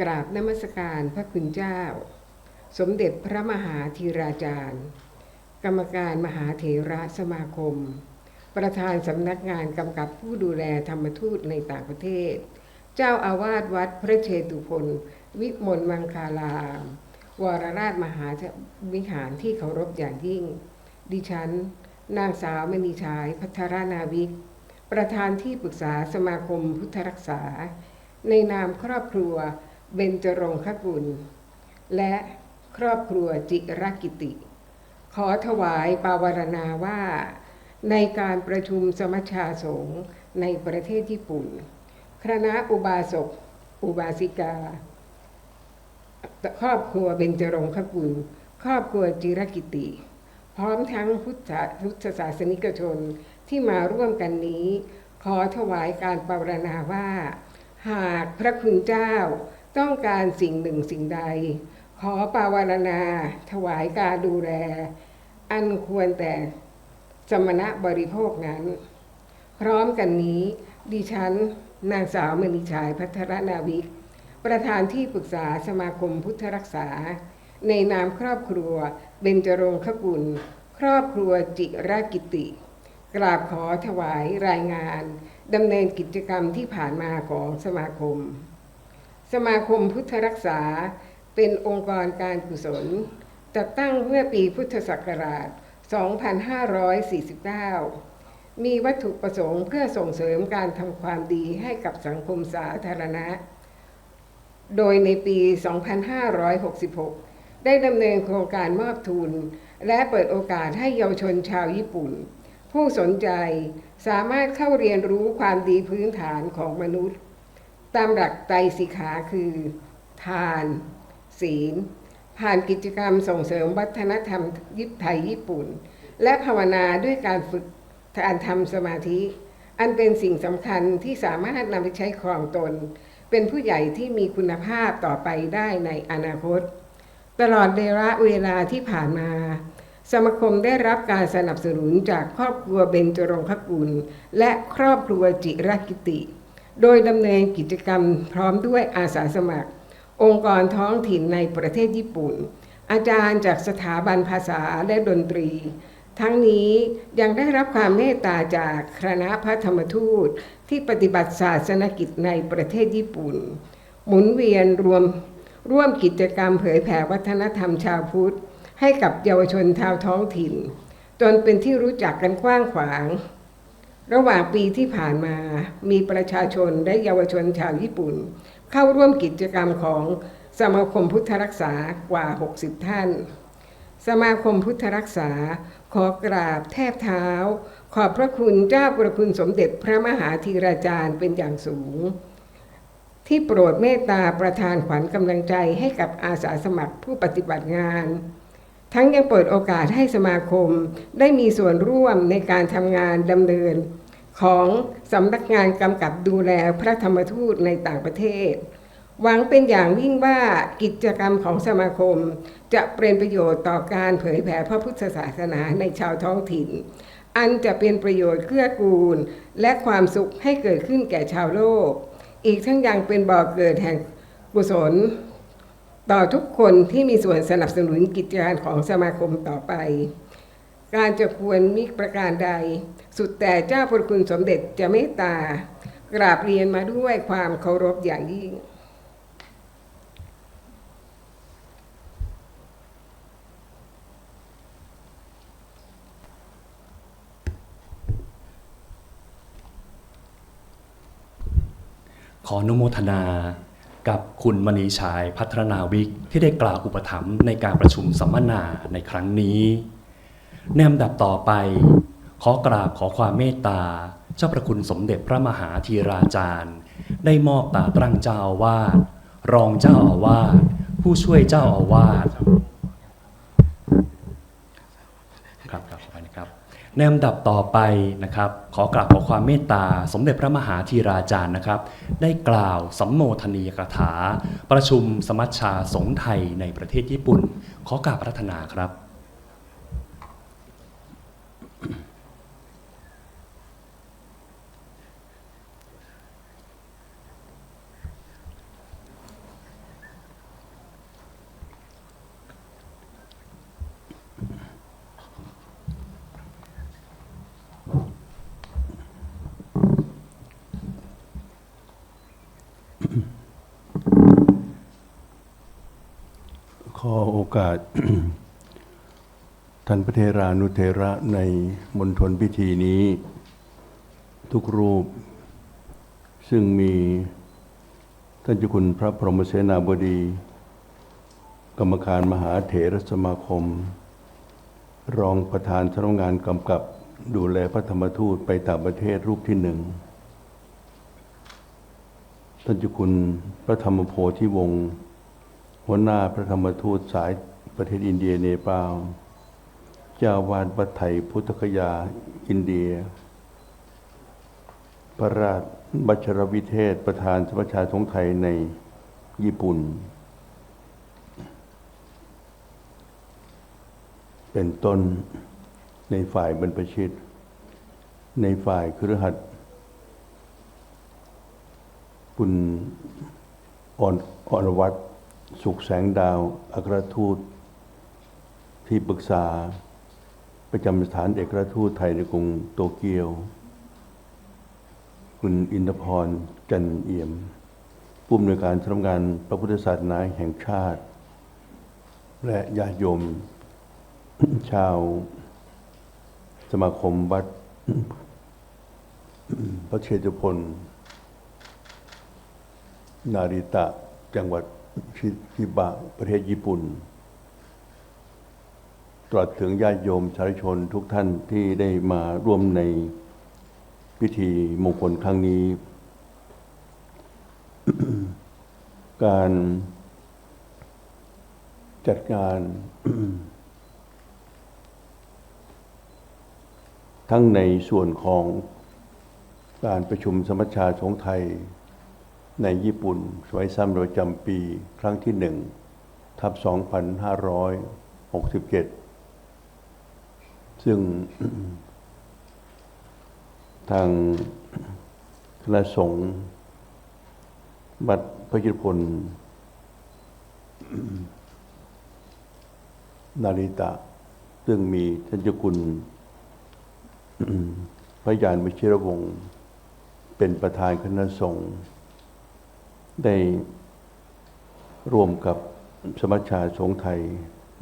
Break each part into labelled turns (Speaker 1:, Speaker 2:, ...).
Speaker 1: กราบนมัสการพระคุณเจ้า สมเด็จพระมหาธีราจารย์ กรรมการมหาเถระสมาคม ประธานสำนักงานกำกับผู้ดูแลธรรมทูตในต่างประเทศ เจ้าอาวาสวัดพระเชตุพนวิมลมังคารามวรราชมหาวิหารที่เคารพอย่างยิ่ง ดิฉัน นางสาวมณีชายพัทรนาวิก ประธานที่ปรึกษาสมาคมพุทธรักษา ในนามครอบครัว เบญจรงคกุล และครอบครัวจิรกิติ ขอถวายปาวารณาว่า ในการประชุมสมัชชาสงฆ์ในประเทศญี่ปุ่น คณะอุบาสก อุบาสิกา ครอบครัวเบญจรงคกุล ครอบครัวจิรกิติ พร้อมทั้งพุทธพุทธศาสนิกชนที่มาร่วมกันนี้ ขอถวายการปรารณาว่า หากพระคุณเจ้า ต้องการสิ่งหนึ่งสิ่งใด ขอปรารณา ถวายการดูแล อันควรแต่สมณะบริโภคนั้น พร้อมกันนี้ดิฉัน นางสาวมณีชายพัทรนาวิก ประธานที่ปรึกษาสมาคมพุทธรักษา ในนามครอบครัวเบญจรงคกุล ครอบครัวจิรกิติ กราบขอถวายรายงานดำเนินกิจกรรมที่ผ่านมาของสมาคม สมาคมพุทธรักษาเป็นองค์กรการกุศล จัดตั้งเมื่อปีพุทธศักราช 2549 มีวัตถุประสงค์เพื่อส่งเสริมการทำความดีให้กับสังคมสาธารณะ โดยในปี 2566 ได้ดำเนินโครงการมอบทุน และเปิดโอกาสให้เยาวชนชาวญี่ปุ่น ผู้สนใจสามารถเข้าเรียนรู้ความดีพื้นฐานของมนุษย์ ตามหลักไตรสิกขาคือ ทาน ศีล ผ่านกิจกรรมส่งเสริมวัฒนธรรมยิปไทยญี่ปุ่น และภาวนาด้วยการฝึกการทำสมาธิ อันเป็นสิ่งสำคัญที่สามารถนำไปใช้ครองตน เป็นผู้ใหญ่ที่มีคุณภาพต่อไปได้ในอนาคต ตลอดระยะเวลาที่ผ่านมาสมาคมได้รับการสนับสนุนจากครอบครัวเบญจรงคกุล และครอบครัวจิรกิติ โดยดำเนินกิจกรรมพร้อมด้วยอาสาสมัคร องค์กรท้องถิ่นในประเทศญี่ปุ่น อาจารย์จากสถาบันภาษาและดนตรี ทั้งนี้ยังได้รับความเมตตาจากคณะพระธรรมทูตที่ปฏิบัติศาสนกิจในประเทศญี่ปุ่น หมุนเวียนรวมร่วมกิจกรรมเผยแผ่วัฒนธรรมชาวพุทธ ให้กับเยาวชนชาวท้องถิ่น จนเป็นที่รู้จักกันกว้างขวาง ระหว่างปีที่ผ่านมามีประชาชนและเยาวชนชาวญี่ปุ่น เข้าร่วมกิจกรรมของสมาคมพุทธรักษากว่า 60 ท่าน สมาคมพุทธรักษาขอกราบแทบเท้า ขอบพระคุณเจ้าประคุณสมเด็จพระมหาธีราจารย์เป็นอย่างสูง ที่โปรดเมตตาประทานขวัญกำลังใจให้กับอาสาสมัครผู้ปฏิบัติงาน ทั้งยังเปิดโอกาสให้สมาคมได้มีส่วนร่วมในการทำงานดำเนิน ของสำนักงานกำกับดูแลพระธรรมทูตในต่างประเทศ หวังเป็นอย่างยิ่งว่ากิจกรรมของสมาคม จะเป็นประโยชน์ต่อการเผยแผ่พระพุทธศาสนาในชาวท้องถิ่น อันจะเป็นประโยชน์เกื้อกูล และความสุขให้เกิดขึ้นแก่ชาวโลก อีกทั้งยังเป็นบ่อกเกิดแห่งกุศลต่อทุกคนที่มีส่วนสนับสนุนกิจการของสมาคมต่อไป การจะควรมีประการใด สุดแต่เจ้าพระคุณสมเด็จจะเมตตากราบเรียนมาด้วยความเคารพอย่างยิ่ง
Speaker 2: ขออนุโมทนากับคุณมณีชายพัฒนาวิกที่ได้กล่าวอุปถัมภ์ในการประชุมสัมมนาในครั้งนี้ในลำดับต่อไป ขอกราบขอความเมตตา เจ้าประคุณสมเด็จพระมหาธีราจารย์ ได้มอบตาตรังเจ้าอาวาสรองเจ้าอาวาสผู้ช่วยเจ้าอาวาสครับครับขออภัยนะครับในลำดับต่อไปนะครับ ขอกราบขอความเมตตา สมเด็จพระมหาธีราจารย์นะครับ ได้กล่าวสัมโมทนียกถา ประชุมสมัชชาสงฆ์ไทยในประเทศญี่ปุ่น ขอกราบพระรัตนาครับ
Speaker 3: อโอกาส ท่านพระเทรานุเทระในมณฑลพิธีนี้ ทุกรูป ซึ่งมีท่านเจ้าคุณพระพรหมเสนาบดี กรรมการมหาเถรสมาคม รองประธานสำนักงานกำกับดูแลพระธรรมทูตไปต่างประเทศรูปที่หนึ่ง ท่านเจ้าคุณพระธรรมโพธิวงศ์ หัวหน้าพระธรรมทูตสายประเทศอินเดียเนปาลเจ้าวาดวัดไทยพุทธคยาอินเดีย พระราชบัชรวิเทศประธานสมัชาสงไทยในญี่ปุ่น เป็นต้นในฝ่ายบรรพชิต ในฝ่ายครหัสคุณอ่อนอ่อนวัต สุขแสงดาวอัครทูต ที่ปรึกษา ประจำสถานเอกอัครทูตไทยในกรุงโตเกียว คุณอินทพรจันเอี่ยม ผู้อำนวยการสำนักงานพระพุทธศาสนาแห่งชาติ และญาติโยม ชาว สมาคมวัดพระเชตุพนนาริตะจังหวัด ชิบะประเทศญี่ปุ่น ตรอดถึงญาติโยมสาชนทุกท่านที่ได้มาร่วมในพิธีมงคลครั้งนี้ การจัดงานทั้งในส่วนของการประชุมสมัชชาสงฆ์ไทย ในญี่ปุ่นสมัยซ้ำประจำปีครั้งที่หนึ่งทับ 2567 ซึ่งทางคณะสงฆ์บัดพระกิตพลนาริตะ ซึ่งมีท่านเจ้าคุณพระยานวิชิรวงศ์เป็นประธานคณะสงฆ์ ได้ร่วมกับสมัชชาสงฆ์ไทย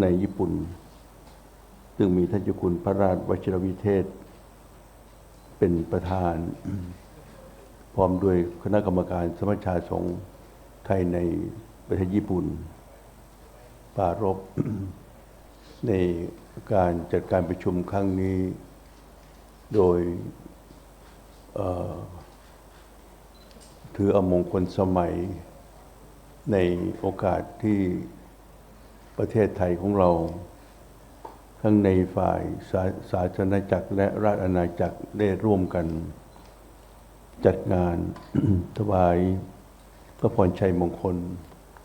Speaker 3: ในญี่ปุ่น ซึ่งมีท่านเจ้าคุณพระราชวชิรวิเทศ เป็นประธาน พร้อมด้วยคณะกรรมการสมัชชาสงฆ์ไทยในประเทศญี่ปุ่นปรารบในการจัดการประชุมครั้งนี้ โดย ถือเอามงคลสมัยในโอกาสที่ประเทศไทยของเรา ทั้งในฝ่ายสาสาธารณจักรและราชอาณาจักรได้ร่วมกัน จัดงานถวายพระพรชัยมงคล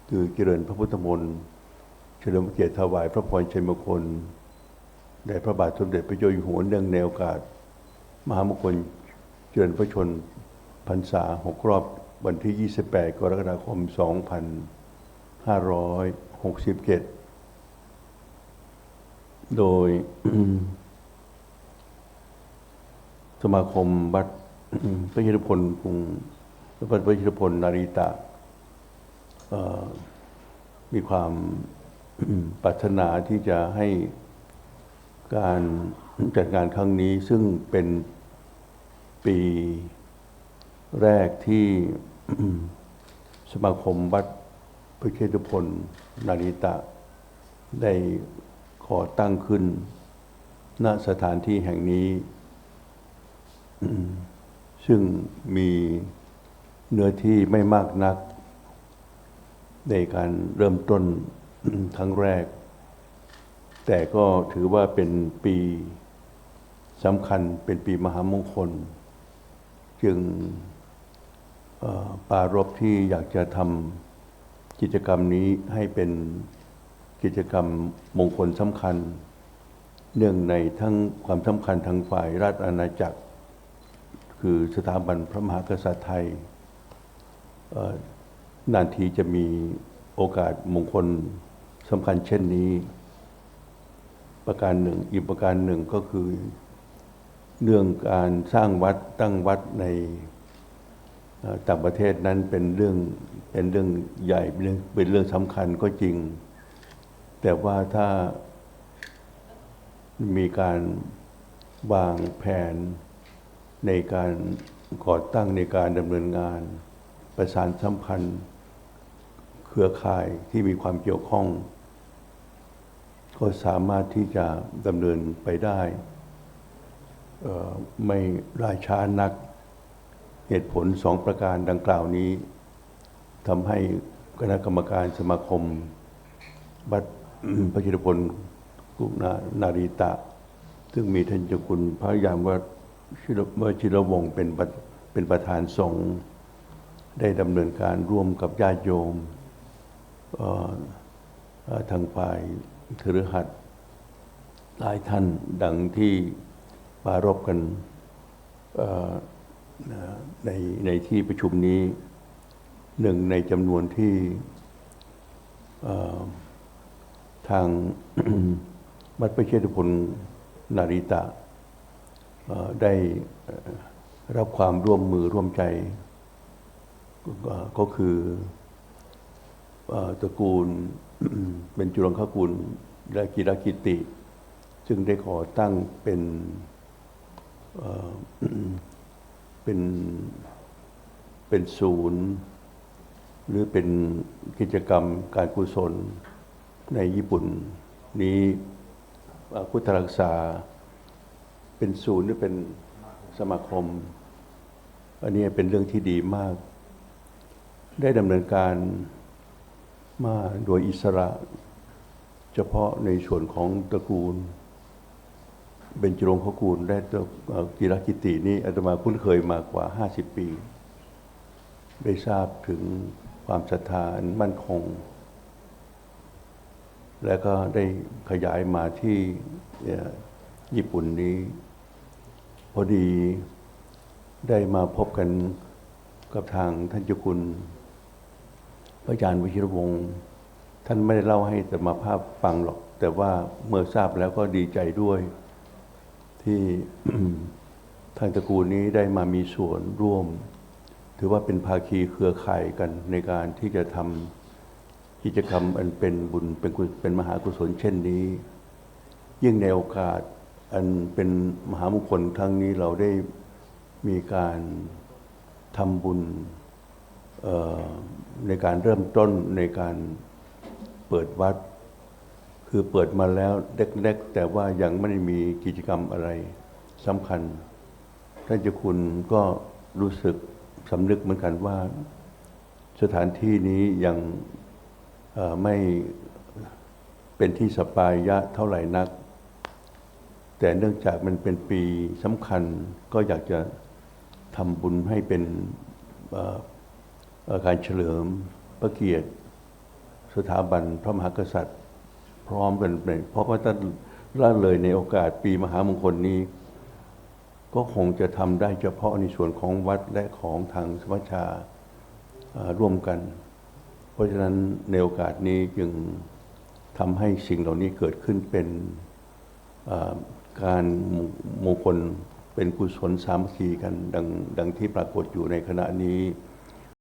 Speaker 3: คือเจริญพระพุทธมนต์เฉลิมพระเกียรติถวายพระพรชัยมงคลแด่พระบาทสมเด็จพระเจ้าอยู่หัวเนื่องในโอกาส มหามงคลเจริญพระชน พรรษาหกรอบวันที่ 28 กรกฎาคม 2567 โดย สมาคมวัดพระชิรพลกรุงวัดพระชิรพลนาริตะมีความปรารถนาที่จะให้การจัดงานครั้งนี้ซึ่งเป็นปี แรกที่สมาคมวัดพระเชตุพนนาริตะ ได้ขอตั้งขึ้น ณสถานที่แห่งนี้ ซึ่งมีเนื้อที่ไม่มากนัก ในการเริ่มต้นครั้งแรก แต่ก็ถือว่าเป็นปีสำคัญเป็นปีมหามงคล จึง ปารบที่อยากจะทำกิจกรรมนี้ให้เป็นกิจกรรมมงคลสำคัญ เนื่องในทั้งความสำคัญทางฝ่ายราชอาณาจักร คือสถาบันพระมหากษัตริย์ไทยนานทีจะมีโอกาสมงคลสำคัญเช่นนี้ ประการหนึ่งอีกประการหนึ่งก็คือ เรื่องการสร้างวัดตั้งวัดใน ต่างประเทศนั้นเป็นเรื่องเป็นเรื่องใหญ่เป็นเรื่องเป็นเรื่องสำคัญก็จริง แต่ว่าถ้ามีการวางแผนในการก่อตั้งในการดำเนินงาน ประสานสัมพันธ์ เครือข่ายที่มีความเกี่ยวข้อง ก็สามารถที่จะดำเนินไปได้ ไม่ล่าช้านัก เหตุผลสองประการดังกล่าวนี้ทำให้คณะกรรมการสมาคม บัตรพระชิรพลกุณานารีตะ ซึ่งมีท่านเจ้าคุณพระยามว่าชิรวชิรวงศ์เป็นประเป็นประธานสงฆ์ได้ดำเนินการร่วมกับญาติโยมทางฝ่ายคฤหัสหลายท่านดังที่ปารบกันอ ในในที่ประชุมนี้หนึ่งในจำนวนที่ทางวัดพระเชตุพนนาริตะได้รับความร่วมมือร่วมใจ ก็คือตระกูลเป็นจุลคกุลและกิรกิติ ซึ่งได้ขอตั้งเป็น เป็นเป็นศูนย์ หรือเป็นกิจกรรมการกุศลในญี่ปุ่น นี้พุทธรักษา เป็นศูนย์หรือเป็นสมาคม อันนี้เป็นเรื่องที่ดีมาก ได้ดำเนินการมาโดยอิสระ เฉพาะในส่วนของตระกูล เป็นจรงขกูลและตระเอ่อกีรกิตินี่อาตมาคุ้นเคยมากกว่า 50 ปี ได้ทราบถึงความศรัทธาอันมั่นคง แล้วก็ได้ขยายมาที่ญี่ปุ่นนี้ พอดีได้มาพบกันกับทางท่านเจ้าคุณ พระอาจารย์วิชิรวงศ์ท่านไม่ได้เล่าให้แต่มาภาพฟังหรอก แต่ว่าเมื่อทราบแล้วก็ดีใจด้วย ที่ทางตระกูลนี้ได้มามีส่วนร่วม ถือว่าเป็นภาคีเครือข่ายกันในการที่จะทำกิจกรรมอันเป็นบุญเป็นกุเป็นมหากุศลเช่นนี้ ยิ่งในโอกาสอันเป็นมหามงคลครั้งนี้เราได้มีการทำบุญในการเริ่มต้นในการเปิดวัด คือเปิดมาแล้วเล็กๆแต่ว่ายังไม่ได้มีกิจกรรมอะไรสำคัญท่านเจ้าคุณก็รู้สึกสำนึกเหมือนกันว่า สถานที่นี้ยังไม่เป็นที่สปายะเท่าไหร่นัก แต่เนื่องจากมันเป็นปีสำคัญก็อยากจะทำบุญให้เป็นอ่อเอ่อการเฉลิมพระเกียรติ สถาบันพระมหากษัตริย์ พร้อมกันไปเพราะว่าท่านละเลยในโอกาสปีมหามงคลนี้ ก็คงจะทำได้เฉพาะในส่วนของวัดและของทางสมัชชาร่วมกัน เพราะฉะนั้นในโอกาสนี้จึงทำให้สิ่งเหล่านี้เกิดขึ้นเป็นการมงมงคลเป็นกุศลสามัคคีกันดังดังที่ปรากฏอยู่ในขณะนี้